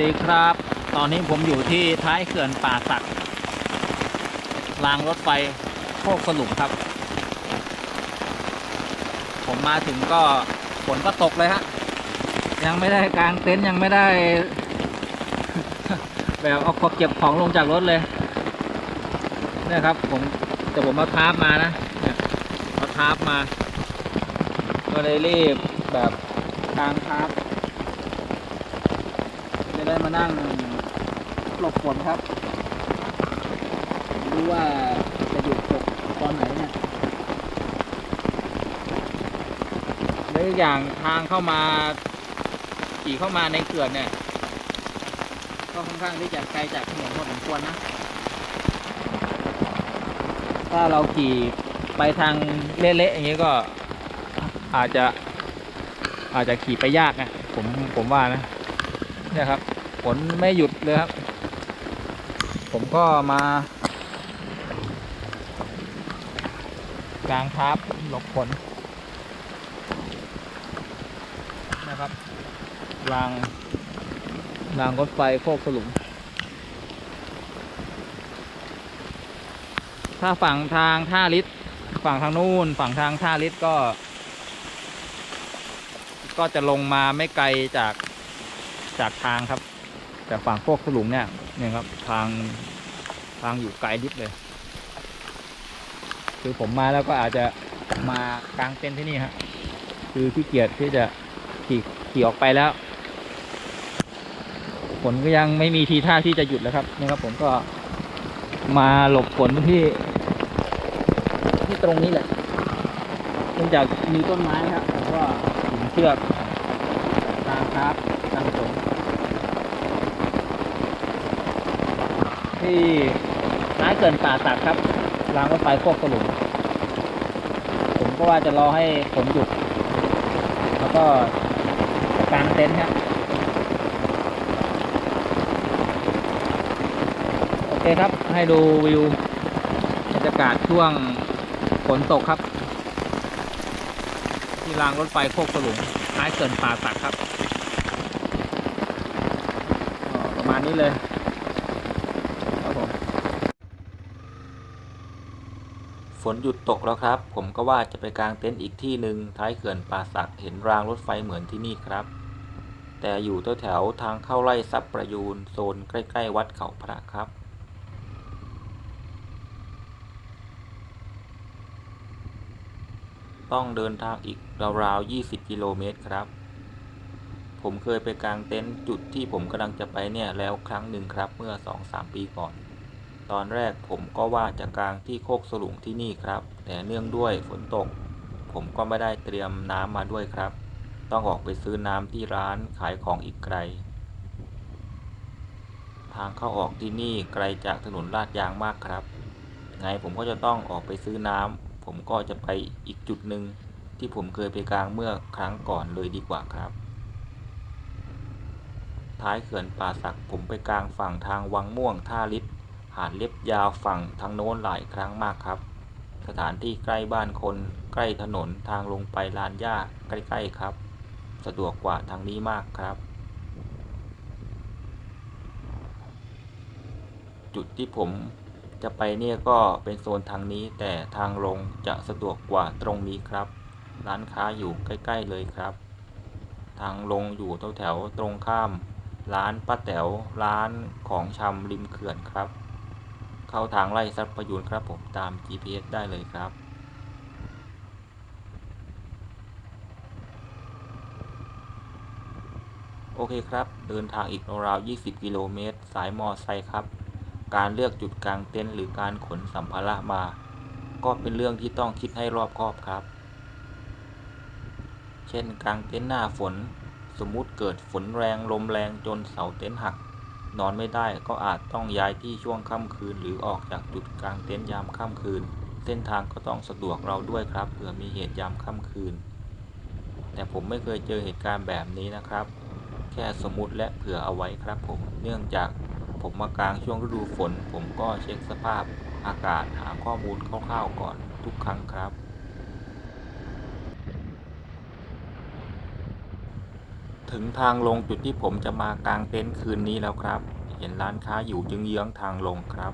ดีครับ ตอนนี้ผมอยู่ที่ท้ายเขื่อนป่าสักรางรถไฟโคกสลุมครับ ผมมาถึงก็ฝนก็ตกเลยฮะ ยังไม่ได้กางเต็นท์ยังไม่ได้ แบบเอาขอเก็บของลงจากรถเลยเนี่ยครับ ผมแต่ผมมาทาร์มานะเนี่ยมาทาร์มา ก็เลยรีบแบบกางทาร์ปจะ ได้มานั่งหลบฝนครับรู้ว่าจะหยุดตกตอนไหนเนี่ยและอีกอย่างทางเข้ามาขี่เข้ามาในเขื่อนเนี่ย ก็ค่อนข้างที่จะไกลจากถนนพอสมควรนะ ถ้าเราขี่ไปทางเละๆอย่างนี้ก็อาจจะอาจจะขี่ไปยากนะผมผมว่านะเนี่ยครับ ฝนไม่หยุดเลยครับ ผมก็มากลางทับหลบฝนนะครับรางรางรถไฟโคกสลุงถ้าฝั่งทางท่าลิศฝั่งทางนู้นฝั่งทางท่าลิศก็ ก็จะลงมาไม่ไกลจากจากทางครับ แต่ฝั่งโคกสลุงเนี่ยเนี่ยครับทางทางอยู่ไกลลิศเลย คือผมมาแล้วก็อาจจะมากางเต็นท์ที่นี่ฮะคือขี้เกียจที่จะขี่ขี่ออกไปแล้วฝนก็ยังไม่มีทีท่าที่จะหยุดแล้วครับนี่ครับ ผมก็มาหลบฝนที่ ที่ตรงนี้แหละเนื่องจากมีต้นไม้ครับผมก็ถึงเชือกตามครับตามฝน ที่ท้ายเกินป่าตักครับรางรถไฟโคกสลุงผมก็ว่าจะรอให้ฝนหยุด แล้วก็กางเต็นท์ครับโอเคครับให้ดูวิวบรรยากาศช่วงฝนตกครับ ที่รางรถไฟโคกสลุงท้ายเกินป่าสักครับ ประมาณนี้เลยครับผม ฝ นหยุดตกแล้วครับ ผมก็ว่าจะไปกางเต็นท์อีกที่หนึ่งท้ายเขื่อนป่าสักเห็นรางรถไฟเหมือนที่นี่ครับ แต่อยู่แถวแถวๆทางเข้าไร่ทรัพย์ประยูนโซนใกล้ ๆ วัดเขาพระครับต้องเดินทางอีกราวๆ 20 กิโลเมตรครับ ผมเคยไปกางเต็นท์จุดที่ผมกำลังจะไปเนี่ยแล้วครั้งหนึ่งครับเมื่อ 2-3 ปีก่อน ตอนแรกผมก็ว่าจะกลางที่โคกสลุงที่นี่ครับ แต่เนื่องด้วยฝนตก ผมก็ไม่ได้เตรียมน้ำมาด้วยครับ ต้องออกไปซื้อน้ำที่ร้านขายของอีกไกล ทางเข้าออกที่นี่ไกลจากถนนลาดยางมากครับ ไงผมก็จะต้องออกไปซื้อน้ำผมก็จะไปอีกจุดหนึ่งที่ผมเคยไปกลางเมื่อครั้งก่อนเลยดีกว่าครับท้ายเขื่อนป่าสักผมไปกลางฝั่งทางวังม่วงท่าลิศ หาดเล็บยาวฝั่งทางโน้นหลายครั้งมากครับ สถานที่ใกล้บ้านคนใกล้ถนนทางลงไปลานหญ้าใกล้ๆครับ สะดวกกว่าทางนี้มากครับ จุดที่ผมจะไปเนี่ยก็เป็นโซนทางนี้แต่ทางลงจะสะดวกกว่าตรงนี้ครับ ร้านค้าอยู่ใกล้ ๆ เลยครับ ทางลงอยู่แถวๆตรงข้าม ร้านป้าแต๋วร้านของชำริมเขื่อนครับ เข้าทางไร่ทรัพย์ประยูนครับผมตาม GPS ได้เลยครับโอเคครับ เดินทางอีกราวๆ20 กิโลเมตร สายมอไซค์ครับ การเลือกจุดกลางเต็นท์หรือการขนสัมภาระมา ก็เป็นเรื่องที่ต้องคิดให้รอบคอบครับ เช่นกลางเต็นท์หน้าฝน สมมุติเกิดฝนแรงลมแรงจนเสาเต็นท์หัก นอนไม่ได้ก็อาจต้องย้ายที่ช่วงค่ำคืน หรือออกจากจุดกลางเต็นท์ยามค่ำคืน เส้นทางก็ต้องสะดวกเราด้วยครับเผื่อมีเหตุยามค่ำคืน แต่ผมไม่เคยเจอเหตุการณ์แบบนี้นะครับ แค่สมมติและเผื่อเอาไว้ครับผมเนื่องจากผมมากลางช่วงฤดูฝน ผมก็เช็คสภาพอากาศหาข้อมูลคร่าวๆก่อนทุกครั้งครับ ถึงทางลงจุดที่ผมจะมากางเต็นท์คืนนี้แล้วครับ เห็นร้านค้าอยู่ยึงเยื้องทางลงครับ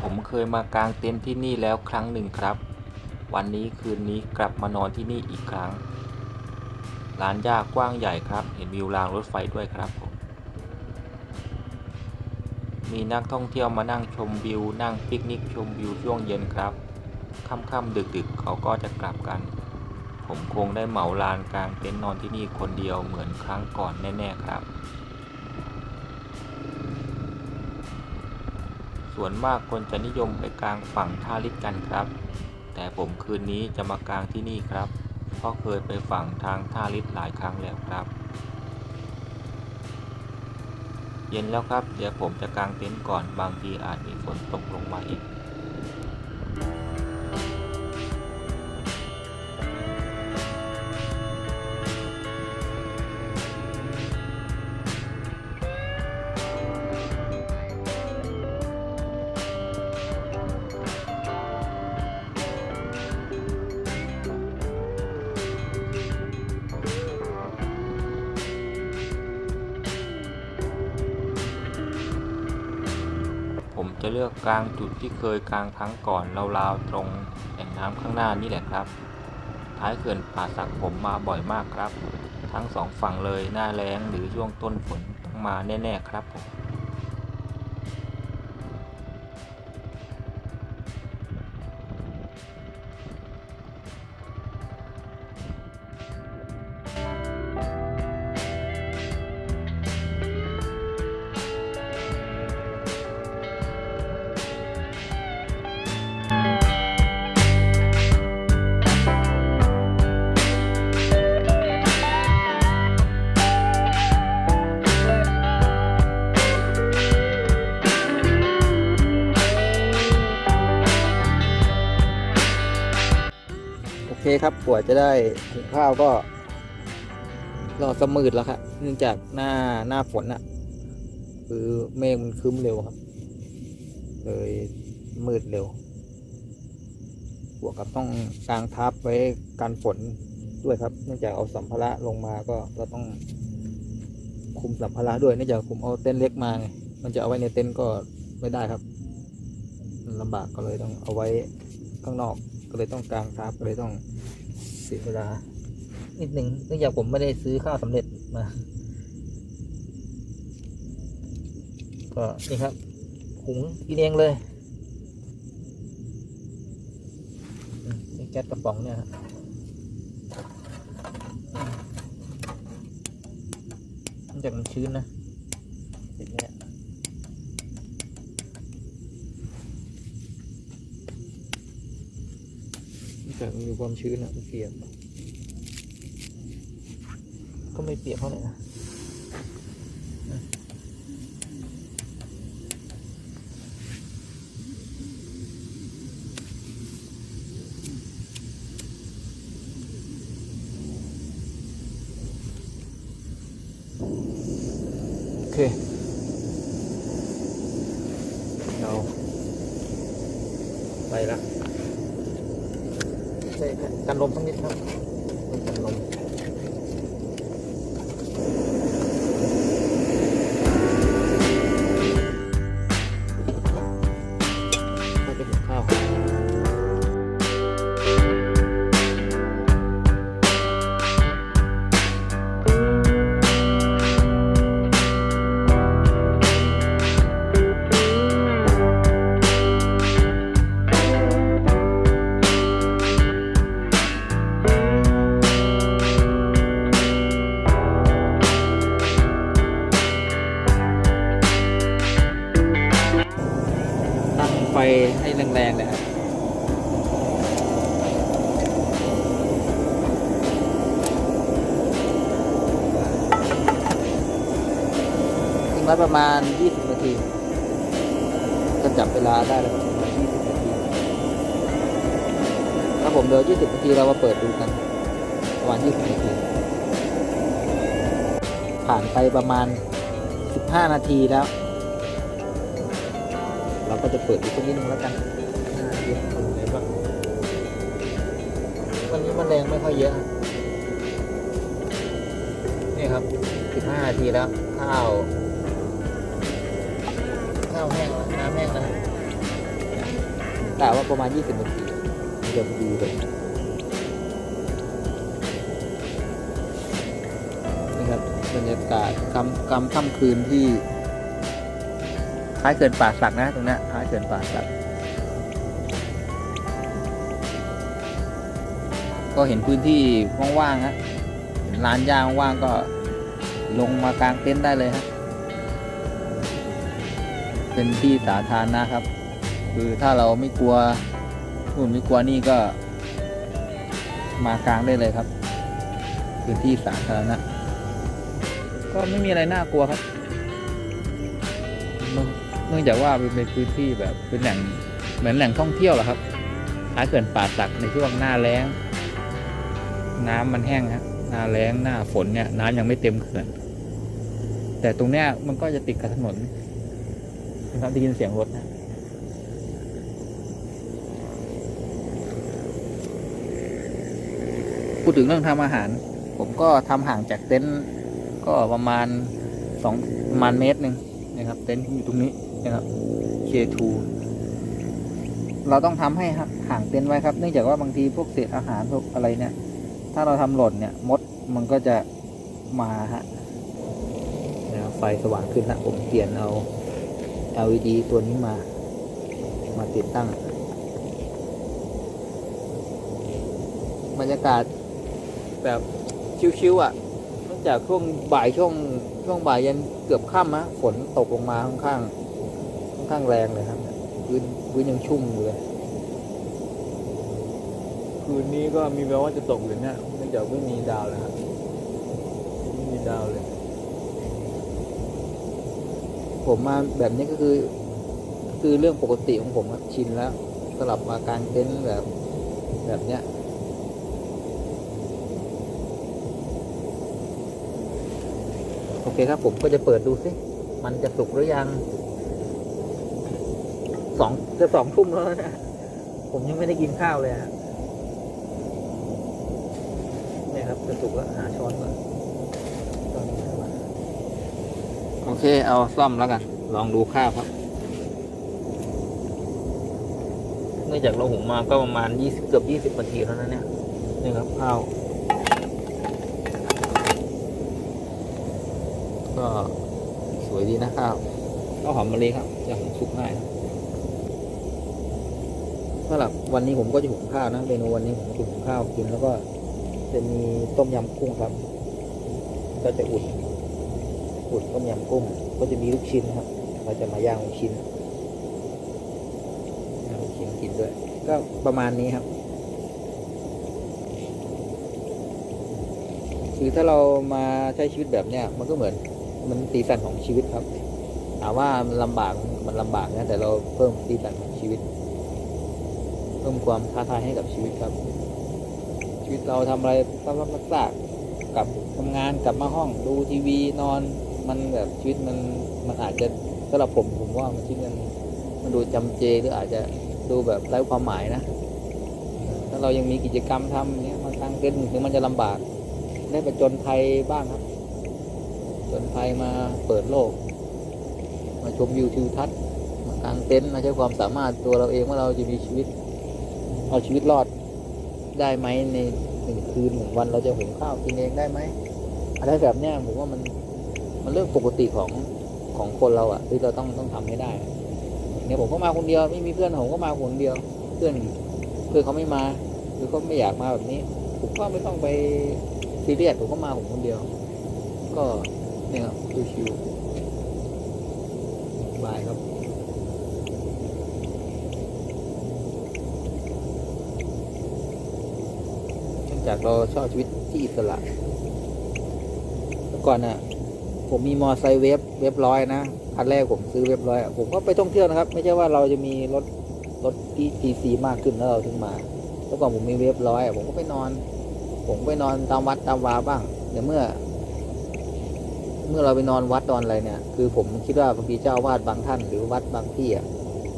ผมเคยมากางเต็นท์ที่นี่แล้วครั้งหนึ่งครับ วันนี้คืนนี้กลับมานอนที่นี่อีกครั้ง ร้านยากกว้างใหญ่ครับ เห็นวิวรางรถไฟด้วยครับผม มีนักท่องเที่ยวมานั่งชมวิว นั่งปิกนิกชมวิวช่วงเย็นครับ ค่ำๆดึกๆ เขาก็จะกลับกัน ผมคงได้เหมาลานกลางเต็นท์นอนที่นี่คนเดียวเหมือนครั้งก่อนแน่ๆครับ ส่วนมากคนจะนิยมไปกลางฝั่งท่าลิศกันครับ แต่ผมคืนนี้จะมากางที่นี่ครับ เพราะเคยไปฝั่งทางท่าลิศหลายครั้งแล้วครับ เย็นแล้วครับ เดี๋ยวผมจะกางเต็นท์ก่อนบางทีอาจมีฝนตกลงมาอีก จะเลือกกลางจุดที่เคยกลางครั้งก่อนราวๆตรงแอ่งน้ำข้างหน้านี่แหละครับ ท้ายเขื่อนป่าสักผมมาบ่อยมากครับ ทั้งสองฝั่งเลยหน้าแล้งหรือช่วงต้นฝนต้องมาแน่ๆครับผม เคครับกว่าจะได้ถึงข้าวก็ รอสมืดแล้วครับเนื่องจากหน้าหน้าฝนอะคือเมฆมันครึ้มเร็วครับ เลยมืดเร็วบวกกับต้องกางทับไว้กันฝนด้วยครับ เนื่องจากเอาสัมภาระลงมาก็เราต้องคุมสัมภาระด้วยเนื่องจากผมเอาเต็นท์เล็กมาไงมันจะเอาไว้ในเต็นท์ก็ไม่ได้ครับลำบากก็เลยต้องเอาไว้ข้างนอก ก็เลยต้องกางทับก็เลยต้องเสียเวลา นิดหนึ่งเนื่องจากผมไม่ได้ซื้อข้าวสำเร็จมา ก็นี่ครับหุงกินเองเลยแก๊สกระป๋องเนี่ยครับเนื่องจากมันชื้นนะติดเนี่ย แต่มันมีความชื้นอะมันเปียกก็ไม่เปียกเท่าไหร่นะโอเคเราไปละ ใช่ครับ กันลมสักนิดครับ ให้แรงๆเลยครับทิ้งไว้ประมาณ 20 นาที ก็จับเวลาได้แล้วประมาณ20 นาทีถ้าผมเดิน20 นาทีเรามาเปิดดูกัน ประมาณ 20 นาที ผ่านไปประมาณ 15 นาทีแล้ว เราก็จะเปิดอีกสักนิดนึงแล้วกันอ่าเดี๋ยวทำอะไรบ้างวันนี้มันแรงไม่ค่อยเยอะ นี่ครับ 15 นาทีแล้ว ข้าว ข้าวแห้งแล้วน้ำแห้งแล้วกะว่าประมาณ 20 นาทีเดี๋ยวดูเลยนี่ครับบรรยากาศกำกำค่ำคืนที่ ท้ายเขื่อนป่าสักนะตรงนี้ท้ายเขื่อนป่าสัก ก็เห็นพื้นที่ว่างๆฮะเห็นลานหญ้าว่างๆก็ลงมากางเต็นท์ได้เลยฮะเป็นที่สาธารณะครับ คือถ้าเราไม่กลัวนู่นไม่กลัวนี่ก็ มากลางได้เลยครับพื้นที่สาธารณะก็ไม่มีอะไรน่ากลัวครับ นื่องเนื่องจากว่าเป็นพื้นที่แบบเป็นแหล่งเหมือนแหล่งท่องเที่ยวแหละครับท้ายเขื่อนป่าสักในช่วงหน้าแล้ง น้ำมันแห้งฮะหน้าแล้งหน้าฝนเนี่ย น้ำยังไม่เต็มเขื่อนแต่ตรงเนี้ยมันก็จะติดกับถนนนะครับได้ยินเสียงรถนะพูดถึงเรื่องทำอาหาร ผมก็ทำห่างจากเต็นท์ก็ประมาณสองประมาณเมตรหนึ่งนะครับ เต็นท์อยู่ตรงนี้ นะครับ K2 เราต้องทำให้ห่างเต็นท์ไว้ครับ เนื่องจากว่าบางทีพวกเศษอาหารพวกอะไรเนี่ย ถ้าเราทำหล่นเนี่ยมดมันก็จะมาฮะนะครับไฟสว่างขึ้นนะผมเปลี่ยนเอา LED ตัวนี้มา มาติดตั้ง บรรยากาศแบบชิวๆอะเนื่อกจากช่วงบ่ายช่วงช่วงบ่ายยันเกือบค่ำนะฝนตกลงมาค่อนข้างค่อน ข้างแรงเลยครับพื้นพื้นยังชุ่มอยู่เลยคืนนี้ก็มีแววว่าจะตกอยู่เนี่ยเนื่องจากไม่มีดาวเลยครับไม่มีดาวเลย ผมมาแบบนี้ก็คือ คือเรื่องปกติของผมครับชินแล้วสลับมากางเต็นท์แบบแบบเนี้ยโอเคครับผมก็จะเปิดดูสิ มันจะสุกหรือยัง สองจะสองทุ่มแล้วนะผมยังไม่ได้กินข้าวเลยฮะเนี่ยครับจะสุกแล้วหาช้อนก่อนช้อนนี้มาโอเค เอาซ่อมแล้วกัน ลองดูข้าวครับ เนื่องจากเราหุงมาก็ประมาณยี่สิบเกือบยี่สิบนาทีแล้วนะเนี่ยนี่ครับข้าวก็สวยดีนะข้าวข้าวหอมมะลิครับจะหุงสุกง่ายนะ สำหรับวันนี้ผมก็จะหุงข้าวนะเมนูวันนี้ผมจะหุงข้าวกินแล้วก็จะมีต้มยำกุ้งครับ ก็จะอุ่นอุ่นต้มยำกุ้ง ก็จะมีลูกชิ้นครับ เราจะมาย่างลูกชิ้นย่างลูกชิ้นกินด้วย ก็ประมาณนี้ครับ คือถ้าเรามาใช้ชีวิตแบบเนี้ยมันก็เหมือนมันสีสันของชีวิตครับถามว่ามันลำบากมันลำบากนะแต่เราเพิ่มสีสันของชีวิต เพิ่มความท้าทายให้กับชีวิตครับ ชีวิตเราทำอะไรซ้ำๆซากๆกลับทำงานกลับมาห้องดูทีวีนอนมันแบบชีวิตมันมันอาจจะสำหรับผมผมว่ามันชีวิตมันมันดูจำเจหรืออาจจะดูแบบไร้ความหมายนะ ถ้าเรายังมีกิจกรรมทำอย่างเงี้ยมากางเต็นท์ถึงมันจะลำบาก ได้ไปจนภัยบ้างครับจนภัยมาเปิดโลก มาชมวิวทิวทัศน์มากางเต็นท์มาใช้ความสามารถตัวเราเองว่าเราจะมีชีวิต เอาชีวิตรอดได้ไหมในหนึ่งคืนหนึ่งวันเราจะหุงข้าวกินเองได้ไหมอะไรแบบเนี้ยผมว่ามันมันเรื่องปกติของของคนเราอะที่เราต้องต้องทำให้ได้เนี่ยผมก็มาคนเดียวไม่มีเพื่อนผมก็มาคนเดียว เพื่อนเพื่อนเขาไม่มา หรือเขาไม่อยากมาแบบนี้ ผมก็ไม่ต้องไปซีเรียสผมก็มาผมคนเดียว ก็เนี่ยครับชิวๆบายครับ เนื่อง จากเราชอบชีวิตที่อิสระเมื่อก่อนน่ะ ผมมีมอไซค์เวฟเวฟร้อยนะคันแรกผมซื้อเวฟร้อยผมก็ไปท่องเที่ยวนะครับ ไม่ใช่ว่าเราจะมีรถรถที่ทีซีมากขึ้นแล้วเราถึงมาเมื่อก่อนผมมีเวฟร้อยผมก็ไปนอน ผมไปนอนตามวัดตามวาบ้างเดี๋ยวเมื่อ เมื่อเราไปนอนวัดนอนอะไรเนี่ย คือผมคิดว่าบางทีเจ้าอาวาดบางท่าน หรือวัดบางที่อะ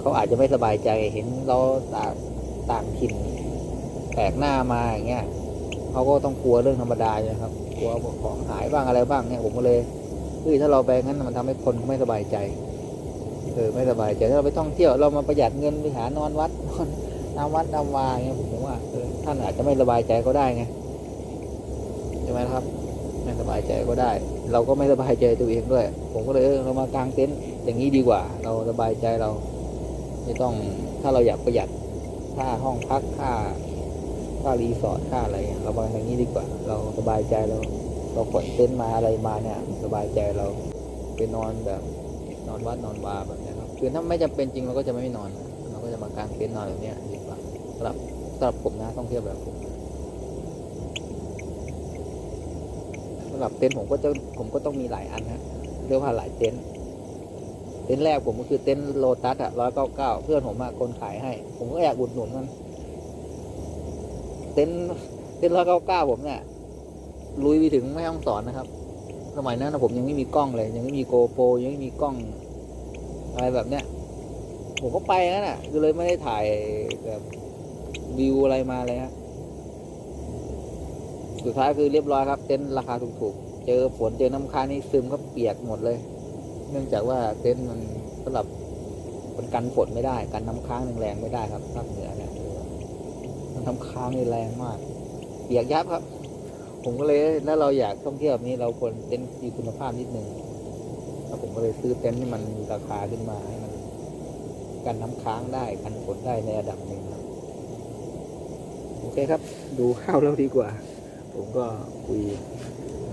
เขาอาจจะไม่สบายใจเห็นเราต่างต่างถิ่นแปลกหน้ามาอย่างเงี้ย เขาก็ต้องกลัวเรื่องธรรมดาใช่ไหมครับ กลัวของหายบ้างอะไรบ้างเนี่ยผมก็เลยเฮ้ยถ้าเราไปงั้นมันทำให้คนไม่สบายใจเออไม่สบายใจถ้าเราไปท่องเที่ยวเรามาประหยัดเงินไปหานอนวัดนอนตามวัดตามวาอย่างเงี้ยผมว่าเออท่านอาจจะไม่สบายใจก็ได้ไงใช่ไหมครับไม่สบายใจก็ได้ เราก็ไม่สบายใจตัวเองด้วย ผมก็เลยเออเรามากางเต็นท์อย่างนี้ดีกว่า เราสบายใจเรา ไม่ต้องถ้าเราอยากประหยัดค่าห้องพักค่า ค่ารีสอร์ทค่าอะไรเงี้ยเรามาอย่างนี้ดีกว่า เราสบายใจเราเราขนเต็นท์มาอะไรมาเนี่ย สบายใจเราไปนอนแบบนอนวัดนอนวาแบบนี้ครับคือถ้าไม่จำเป็นจริงเราก็จะไม่นอน เราก็จะมากางเต็นท์นอนแบบนี้ดีกว่าสำหรับสำหรับผมนะต้องเที่ยวแบบผมสำหรับเต็นท์ผมก็จะผมก็ต้องมีหลายอันนะเรียกว่าหลายเต็นท์เต็นท์แรกผมก็คือเต็นท์โลตัสอะร้อยเก้าเก้าเพื่อนผมมาคนขายให้ ผมก็อยากอุดหนุนมัน เต็นท์เต็นท์ร้อยเก้าเก้าผมเนี่ยลุยไปถึงแม่ห้องสอนนะครับ สมัยนั้นผมยังไม่มีกล้องเลย ยังไม่มีโกโปรยังไม่มีกล้อง อะไรแบบเนี้ยผมก็ไปงั้นอะคือเลยไม่ได้ถ่ายแบบวิวอะไรมาเลยฮะสุดท้ายคือเรียบร้อยครับ เต็นท์ราคาถูกๆ เจอฝนเจอน้ำค้างนี่ซึมก็เปียกหมดเลย เนื่องจากว่าเต็นท์มันสำหรับมันกันฝนไม่ได้ กันน้ำค้างแรงๆไม่ได้ครับภาคเหนือเนี่ย น้ำค้างนี่แรงมากเปียกยับครับ ผมก็เลยแล้วเราอยากท่องเที่ยวแบบนี้เราควรเต็นท์มีคุณภาพนิดนึงแล้วผมก็เลยซื้อเต็นท์ที่มันมีราคาขึ้นมาให้มันกันน้ำค้างได้กันฝนได้ในระดับหนึ่งครับโอเคครับ ดูข้าวแล้วดีกว่า ผมก็คุย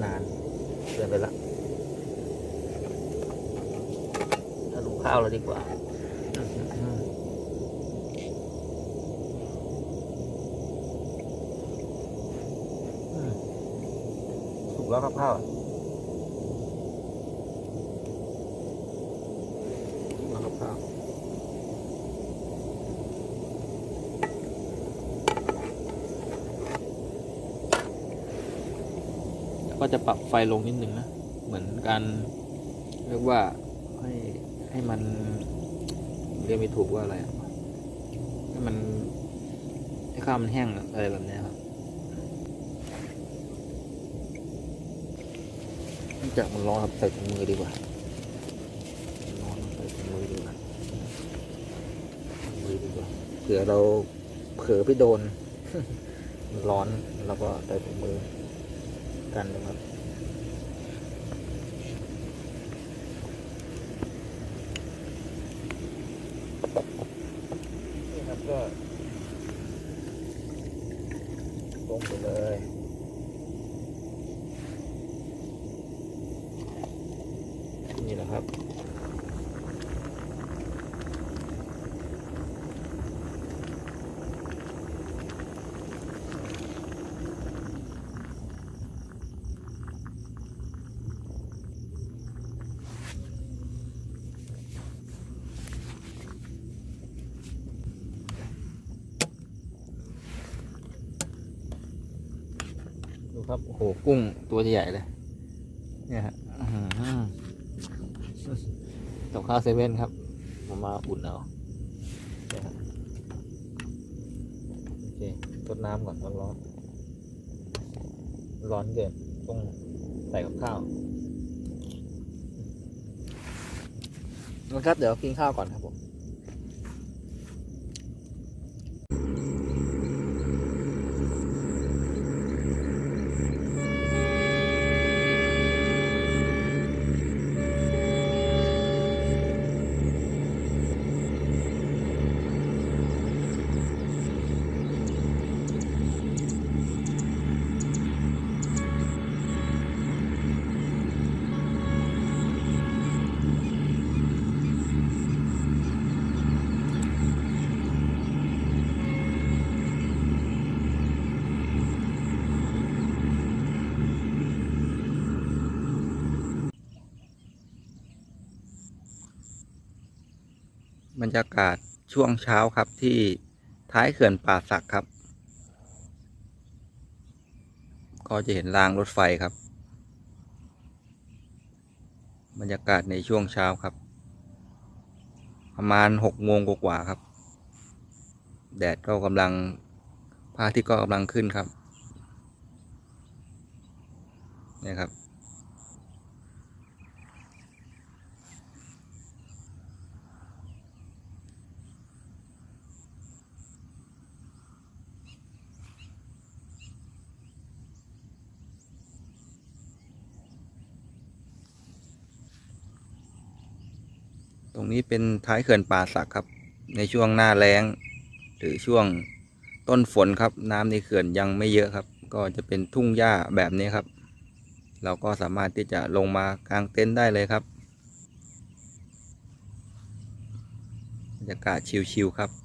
นานเกินไปละถ้าดูข้าวแล้วดีกว่าอืมอืมสุก แล้วครับข้าวสุกแล้วครับข้าวแล้วก็จะปรับไฟลงนิดนึงนะ เหมือนการเรียกว่าให้ให้มันเรียกไม่ถูกว่าอะไรอะให้มันให้ข้าวมันแห้งอะไรแบบเนี้ยครับเนื่อง จากมันร้อนครับใส่ถุงมือดีกว่าร้อนใส่ถุงมือดีกว่าถุงมือดีกว่าเผื่อเราเผลอไปโดนมันร้อนแล้วก็ใส่ถุงมือกันนะครับนี่ครับก็ลงไปเลย นะครับดูครับโอ้โหกุ้งตัวใหญ่เลย เนี่ยฮะอื้อหือกับ ข้าวเซเว่นครับผมมาอุ่นเอาเนี่ยฮะโอเคทดน้ำก่อนร้อนร้อนร้อนเกินต้องใส่กับข้าวนะครับเดี๋ยวกินข้าวก่อนครับผม บรรยากาศช่วงเช้าครับที่ท้ายเขื่อนป่าสักครับ ก็จะเห็นรางรถไฟครับ บรรยากาศในช่วงเช้าครับ ประมาณหกโมงกว่าครับ แดดก็กำลังพระอาทิตย์ก็กำลังขึ้นครับนี่ครับ ตรงนี้เป็นท้ายเขื่อนป่าสักครับ ในช่วงหน้าแล้ง หรือช่วงต้นฝนครับ น้ำในเขื่อนยังไม่เยอะครับ ก็จะเป็นทุ่งหญ้าแบบนี้ครับ เราก็สามารถที่จะลงมากางเต็นท์ได้เลยครับบรรยากาศชิลๆครับ